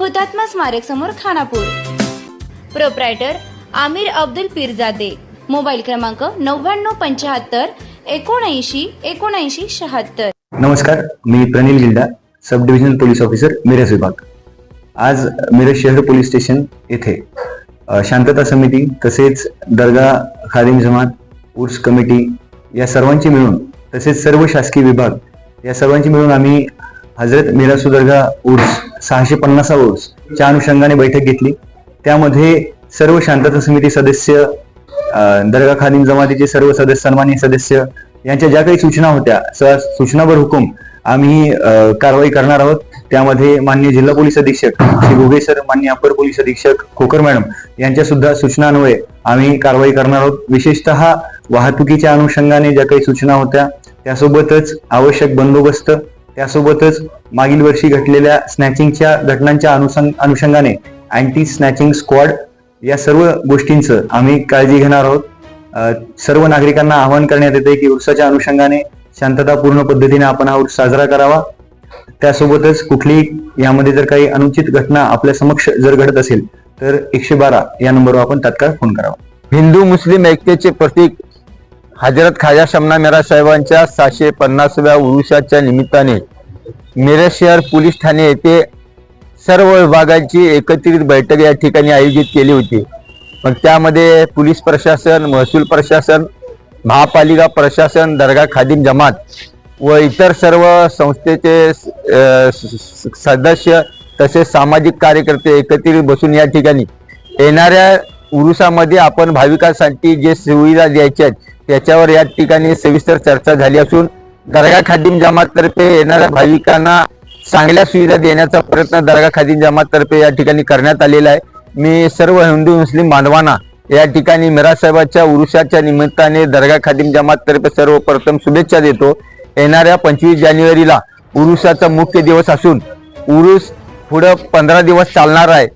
हुतात्मा स्मारक समोर खानापूर. प्रोप्रायटर आमिर अब्दुल पिरजादे. मोबाईल क्रमांक नव्याण्णव पंच्याहत्तर एकोणऐंशी एकोणऐंशी शहात्तर. नमस्कार मी Pranil Gilda sub divisional police officer Miraj विभाग. आज मिरज शहर पोलीस स्टेशन येथे शांतता समिती तसेच दर्गा खादिम जमात उर्स कमिटी या सर्वांची मिळून तसेच सर्व शासकीय विभाग या सर्वांची मिळून आम्ही हजरत मिरासू दर्गा उर्स सहाशे पन्नासा च्या अनुषंगाने बैठक घेतली. त्यामध्ये सर्व शांतता समिती सदस्य दर्गा खादिम जमातीचे सर्व सदस्य सन्मान्य सदस्य यांच्या ज्या काही सूचना होत्या सूचनावर हुकूम आम्ही कारवाई करणार आहोत. त्यामध्ये मान्य जिल्हा पोलीस अधीक्षक श्री घुगे सर मान्य अपर पोलीस अधीक्षक खोकर मॅडम यांच्या सुद्धा सूचनान्वये आम्ही कारवाई करणार आहोत. विशेषतः वाहतुकीच्या अनुषंगाने ज्या काही सूचना होत्या त्यासोबतच आवश्यक बंदोबस्त त्यासोबतच मागील वर्षी घटलेल्या स्नॅचिंगच्या घटनांच्या अनुसंग अनुषंगाने अँटी स्नॅचिंग स्क्वॉड या सर्व गोष्टींचं आम्ही काळजी घेणार आहोत. सर्व नागरिकांना आवाहन करण्यात येते की उर्साच्या अनुषंगाने शांततापूर्ण पद्धतीने आपण हा उर्स साजरा करावा. त्यासोबतच कुठलीही यामध्ये जर काही अनुचित घटना आपल्या समक्ष जर घडत असेल तर एकशे बारा या नंबरवर आपण तात्काळ फोन करावा. हिंदू मुस्लिम ऐक्याचे प्रतीक हजरत खाजा शमना मेरा साहेबांच्या सहाशे पन्नासव्या उरुषाच्या निमित्ताने मिरज शहर पोलीस ठाणे येथे सर्व विभागांची एकत्रित बैठक या ठिकाणी आयोजित केली होती. पण त्यामध्ये पोलीस प्रशासन महसूल प्रशासन महापालिका प्रशासन दर्गा खादिम जमात व इतर सर्व संस्थेचे सदस्य तसेच सामाजिक कार्यकर्ते एकत्रित बसून या ठिकाणी येणाऱ्या उरुसामध्ये आपण भाविकांसाठी जे सुविधा द्यायच्या आहेत त्याच्यावर या ठिकाणी सविस्तर चर्चा झाली असून दर्गा खादिम जमाततर्फे येणाऱ्या भाविकांना चांगल्या सुविधा देण्याचा प्रयत्न दर्गा खादिम जमाततर्फे या ठिकाणी करण्यात आलेला आहे. मी सर्व हिंदू मुस्लिम बांधवांना या ठिकाणी मिराज साहेबाच्या उरुसाच्या निमित्ताने दर्गा खादिम जमाततर्फे सर्वप्रथम शुभेच्छा देतो. येणाऱ्या पंचवीस जानेवारीला उरुसाचा मुख्य दिवस असून उरुस पुढं पंधरा दिवस चालणार आहे.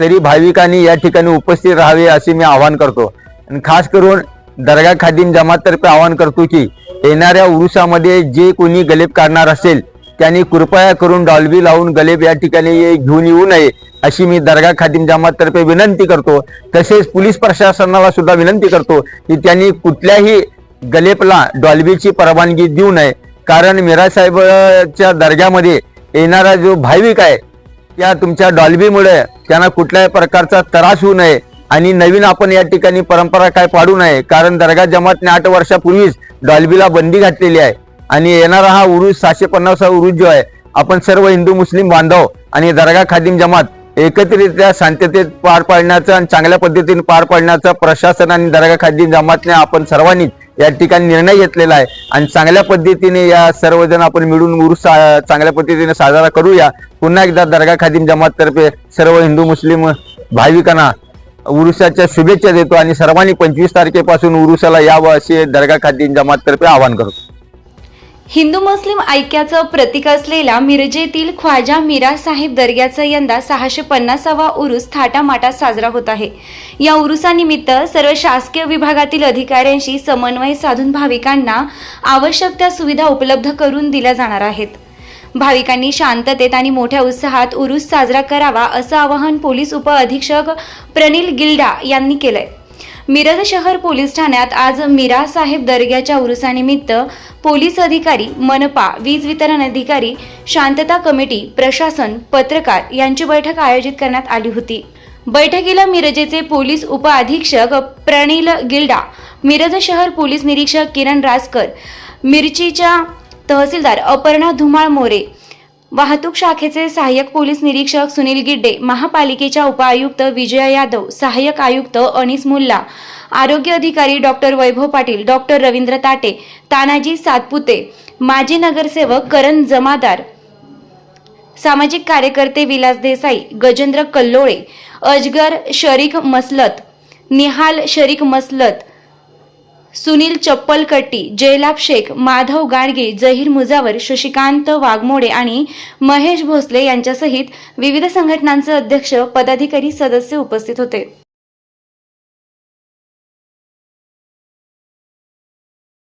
तरी भाविकांनी या ठिकाणी उपस्थित राहावे असे मी आवाहन करतो. आणि खास करून दर्गा खादीम जमाततर्फे आवाहन करतो की येणाऱ्या उरुसामध्ये जे कोणी गलेब काढणार असेल त्यांनी कृपया करून डॉल्बी लावून गलेब या ठिकाणी घेऊन येऊ नये अशी मी दर्गा खादीम जमाततर्फे विनंती करतो. तसेच पोलीस प्रशासनाला सुद्धा विनंती करतो की त्यांनी कुठल्याही गलेपला डॉल्बीची परवानगी देऊ नये. कारण मिरा साहेबच्या दर्ग्यामध्ये येणारा जो भाविक आहे त्या तुमच्या डॉल्बीमुळे त्यांना कुठल्याही प्रकारचा त्रास होऊ नये आणि नवीन आपण या ठिकाणी परंपरा काय पाडू नये. कारण दर्गा जमातने आठ वर्षापूर्वीच डॉल्बीला बंदी घातलेली आहे. आणि येणारा हा उरुस सहाशे हा उरुस जो आहे आपण सर्व हिंदू मुस्लिम बांधव आणि दर्गा खादिम जमात एकत्रितरित्या शांततेत पार पाडण्याचा आणि चांगल्या पद्धतीने पार पाडण्याचा प्रशासन आणि दर्गा खादिम जमातने आपण सर्वांनीच या ठिकाणी निर्णय घेतलेला आहे. आणि चांगल्या पद्धतीने या सर्वजण आपण मिळून उरुस सा- चांगल्या पद्धतीने साजरा करूया. पुन्हा एकदा दर्गा खादिम जमाततर्फे सर्व हिंदू मुस्लिम भाविकांना उरुसाच्या शुभेच्छा देतो आणि सर्वांनी पंचवीस तारखेपासून उरुसाला यावं असे दर्गा खादिम जमाततर्फे आवाहन करतो. हिंदू मुस्लिम ऐक्याचं प्रतीक असलेल्या मिरजेतील ख्वाजा मीरा साहेब दर्ग्याचा यंदा सहाशे पन्नासावा उरूस थाटामाटात साजरा होत आहे. या उरुसानिमित्त सर्व शासकीय विभागातील अधिकाऱ्यांशी समन्वय साधून भाविकांना आवश्यक त्या सुविधा उपलब्ध करून दिल्या जाणार आहेत. भाविकांनी शांततेत आणि मोठ्या उत्साहात उरूस साजरा करावा असं आवाहन पोलीस उपअधीक्षक प्रनिल गिल्डा यांनी केलंय. मिरज शहर पोलीस ठाण्यात आज मीरा साहेब दर्ग्याच्या उरुसानिमित्त पोलीस अधिकारी मनपा वीज वितरण अधिकारी शांतता कमिटी प्रशासन पत्रकार यांची बैठक आयोजित करण्यात आली होती. बैठकीला मिरजेचे पोलीस उपअधीक्षक प्रणील गिल्डा मिरज शहर पोलीस निरीक्षक किरण रासकर मिरचीच्या तहसीलदार अपर्णा धुमाळ मोरे वाहतूक शाखेचे सहाय्यक पोलीस निरीक्षक सुनील गिड्डे महापालिकेच्या उपआयुक्त विजया यादव सहाय्यक आयुक्त अनिस मुल्ला आरोग्य अधिकारी डॉक्टर वैभव पाटील डॉक्टर रवींद्र ताटे तानाजी सातपुते माजी नगरसेवक करण जमादार सामाजिक कार्यकर्ते विलास देसाई गजेंद्र कल्लोळे अजगर शरीक मसलत निहाल शरीक मसलत सुनील चप्पलकट्टी जयलाभ शेख माधव गाडगे जहीर मुजावर शशिकांत वाघमोडे आणि महेश भोसले यांच्यासहित विविध संघटनांचे अध्यक्ष पदाधिकारी सदस्य उपस्थित होते.